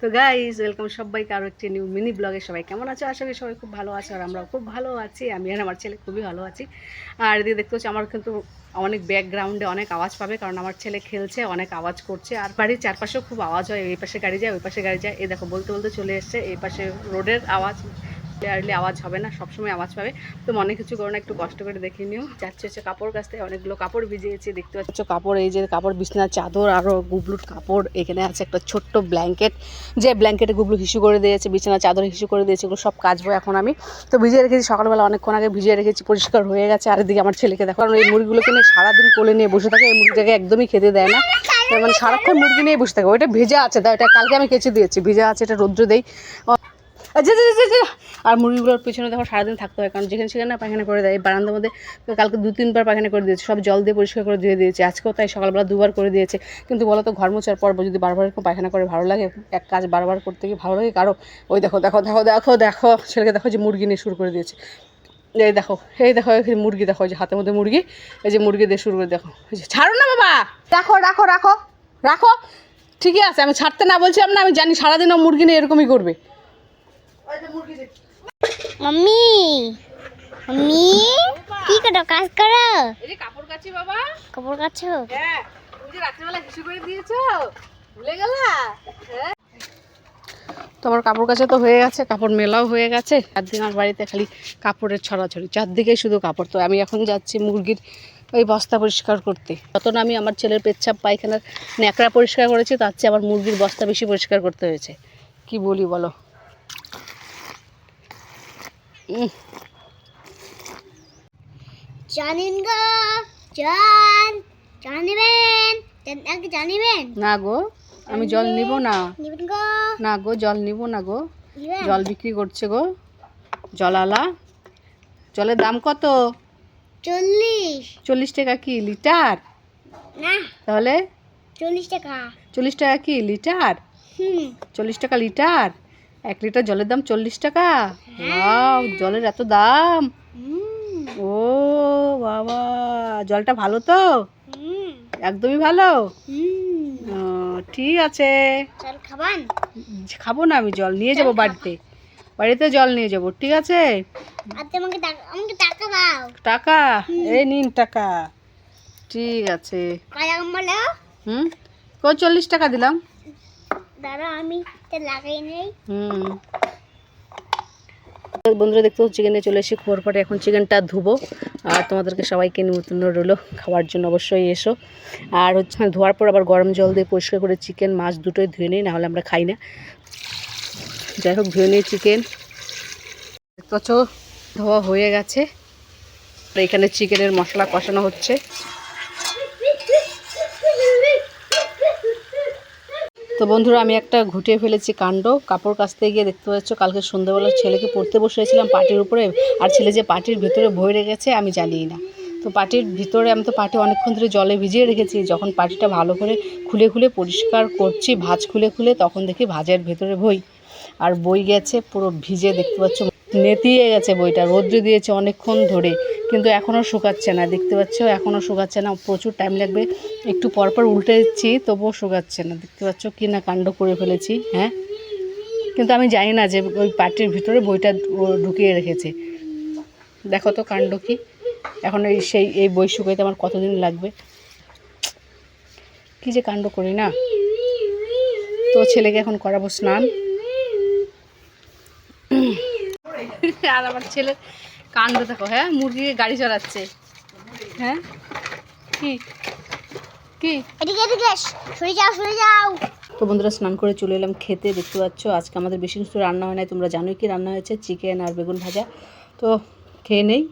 তো guys welcome সবাইকে আরও একটি নিউ মিনি ব্লগে সবাই কেমন আছো? আশা করি সবাই খুব ভালো আছে আর আমরাও খুব ভালো আছি। আমি আর আমার ছেলে খুবই ভালো আছি। আর এদিকে দেখতে হচ্ছে আমার কিন্তু অনেক ব্যাকগ্রাউন্ডে অনেক আওয়াজ পাবে, কারণ আমার ছেলে খেলছে, অনেক আওয়াজ করছে। আর বাড়ির চারপাশেও খুব আওয়াজ হয়, এই পাশে গাড়ি যায়, ওই পাশে গাড়ি যায়। এই দেখো, বলতে বলতে চলে এসছে, এই পাশে রোডের আওয়াজ। ক্লিয়ারলি আওয়াজ হবে না, সবসময় আওয়াজ পাবে। তো মনে কিছু করো না, একটু কষ্ট করে দেখে নিও। যাচ্ছে হচ্ছে কাপড় কাচতে, অনেকগুলো কাপড় ভিজিয়েছি, দেখতে পাচ্ছ কাপড়, এই যে কাপড়, বিছনার চাদর আরও গুবলুর কাপড়, এখানে আছে একটা ছোট্ট ব্ল্যাঙ্কেট যে ব্ল্যাঙ্কেটে গুবলু হিসু করে দিয়েছে, বিছানার চাদর হিসু করে দিয়েছে, এগুলো সব কাচবো এখন আমি। তো ভিজিয়ে রেখেছি, সকালবেলা অনেকক্ষণ আগে ভিজিয়ে রেখেছি, পরিষ্কার হয়ে গেছে। আর এদিকে আমার ছেলেকে দেখো, কারণ এই মুরগিগুলোকে নিয়ে সারাদিন কোলে নিয়ে বসে থাকে, এই মুরগিটাকে একদমই খেতে দেয় না। মানে সারাক্ষণ মুরগি নিয়ে বসে থাকে, ওইটা ভেজা আছে তাই এটা কালকে আমি কেচে দিয়েছি, ভেজা আছে, এটা রৌদ্র দেই। আর মুরগিগুলোর পিছনে দেখো সারাদিন থাকতে হয়, কারণ যেখানে সেখানে পায়খানা করে দেয়। এই বারান্দার মধ্যে কালকে দু, তিনবার পায়খানা করে দিয়েছে। সব জল দিয়ে পরিষ্কার করে ধুয়ে দিয়েছে। আজকেও তাই সকালবেলা দুবার করে দিয়েছে। কিন্তু বলো তো, ঘর মোছার পর যদি বারবার এরকম পায়খানা করে, ভালো লাগে? এক কাজ বারবার করতে গিয়ে ভালো লাগে? কারও? ওই দেখো দেখো দেখো দেখো দেখো। ছেলেকে দেখো যে মুরগি নিয়ে শুরু করে দিয়েছে। এই দেখো এই দেখো এখানে মুরগি দেখো যে হাতের মধ্যে মুরগি, এই যে মুরগি দিয়ে শুরু করে দেখো। এই ছাড়ো না বাবা! রাখো রাখো রাখো রাখো। ঠিকই আছে, আমি ছাড়তে না বলছিলাম না, আমি জানি সারাদিনও মুরগি নিয়ে এরকমই করবে। কি করো, কাজ করো? এই কাপড় কাচি? বাবা কাপড় হ্যাঁ তুমি করে দিয়েছ ভুলে গেলা তোমার কাপড় কাছে তো হয়ে গেছে, কাপড় মেলাও হয়ে গেছে। চার দিন আর বাড়িতে খালি কাপড়ের ছড়াছড়ি, চারদিকেই শুধু কাপড়। তো আমি এখন যাচ্ছি মুরগির ওই বস্তা পরিষ্কার করতে। যত না আমি আমার ছেলের পেচ্ছাপ, পায়খানার ন্যাকড়া পরিষ্কার করেছি, তার চেয়ে আমার মুরগির বস্তা বেশি পরিষ্কার করতে হয়েছে। কি বলি বলো? জানেন গো জান জানিবেন আগে জানিবেন। না গো আমি জল নিব না। না গো জল নিব না গো। জল বিক্রি করছে গো। জলালা জলের দাম কত? চল্লিশ। চল্লিশ টাকা কি লিটার? না। তাহলে? চল্লিশ টাকা। চল্লিশ টাকা কি লিটার? চল্লিশ টাকা লিটার? এক লিটার জলের দাম চল্লিশ টাকা? ওয়াও জলের এত দাম? ও বাবা জলটা ভালো তো? একদমই ভালো? ও, ঠিক আছে। খাব না আমি জল নিয়ে যাব বাড়িতে। বাড়িতে জল নিয়ে যাব ঠিক আছে? টাকা আমাকে টাকা এই নিন টাকা। ঠিক আছে। হুম? কো চল্লিশ টাকা দিলাম। বন্ধুরা দেখতে চিকেনে চলে এসে খবর পরে এখন চিকেনটা ধুবো। আর তোমাদেরকে সবাইকে নিমন্ত্রণ রইল খাওয়ার জন্য, অবশ্যই এসো। আর হচ্ছে ধোয়ার পর আবার গরম জল দিয়ে পরিষ্কার করে চিকেন মাছ দুটোই ধুয়ে নিই, নাহলে আমরা খাই না। যাই হোক, ধুয়ে নিই চিকেন দেখতে ধোয়া হয়ে গেছে। এখানে চিকেনের মশলা কষানো হচ্ছে। তো বন্ধুরা, আমি একটা ঘুটিয়ে ফেলেছি কাণ্ড। কাপড় কাচতে গিয়ে দেখতে পাচ্ছ, কালকে সন্ধ্যাবেলা ছেলেকে পড়তে বসেছিলাম পাটির উপরে। আর ছেলে যে পাটির ভিতরে ভরে রেখেছে, আমি জানি না। তো পাটির ভিতরে আমি তো পাটি অনেকক্ষণ ধরে জলে ভিজিয়ে রেখেছি। যখন পাটিটা ভালো করে খুলে খুলে পরিষ্কার করছি, ভাজ খুলে খুলে, তখন দেখি ভাজের ভেতরে বই। আর বই গেছে, পুরো ভিজে দেখতে পাচ্ছ নেতিয়ে গেছে বইটা, রৌদ্র দিয়েছে অনেকক্ষণ ধরে, কিন্তু এখনও শুকাচ্ছে না। দেখতে পাচ্ছ, এখনও শুকাচ্ছে না, প্রচুর টাইম লাগবে। একটু পরপর উল্টে দিচ্ছি, তবুও শুকাচ্ছে না। দেখতে পাচ্ছ কি না কাণ্ড করে ফেলেছি হ্যাঁ? কিন্তু আমি জানি না যে ওই পাটির ভিতরে বইটা ঢুকিয়ে রেখেছে। দেখো তো কাণ্ড কি। এখন এই সেই, এই বই শুকাইতে আমার কতদিন লাগবে? কি যে কাণ্ড করি না? তো ছেলেকে এখন করাবো স্নান। আর আমার ছেলের কাণ্ড দেখো হ্যাঁ? মুরগি গাড়ি চালাচ্ছে হ্যাঁ? কি? কি? এদিকে এদিকে সরে যাও সরে যাও। তো বন্ধুরা স্নান করে চলে এলাম খেতে দেখতে পাচ্ছ? আজকে আমাদের বেশি কিছু রান্না হয় নাই তোমরা জানোই কি রান্না হয়েছে? চিকেন আর বেগুন ভাজা। তো খেয়ে নেই।